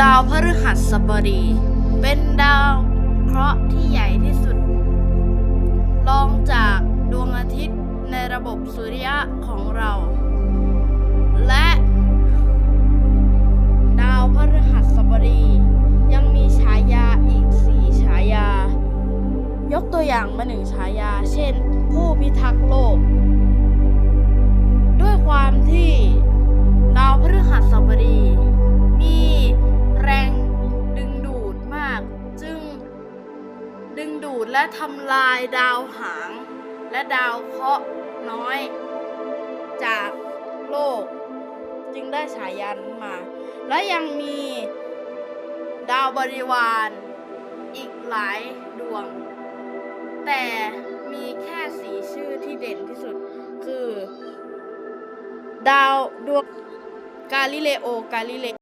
ดาวพฤหัสบดี เป็นดาวเคราะห์ที่ใหญ่ที่สุด รองจากดวงอาทิตย์ในระบบสุริยะของเรา และ ดาวพฤหัสบดียังมีฉายาอีกสี่ฉายา ยกตัวอย่างมาหนึ่งฉายา เช่น ผู้พิทักษ์โลก ดูดและทำลายดาวหาง และดาวเคราะห์น้อย จากโลก จึงได้ฉายานั้นมา และยังมีดาวบริวาร อีกหลายดวง แต่มีแค่สีชื่อที่เด่นที่สุดคือ ดาวดวงกาลิเลโอกาลิเล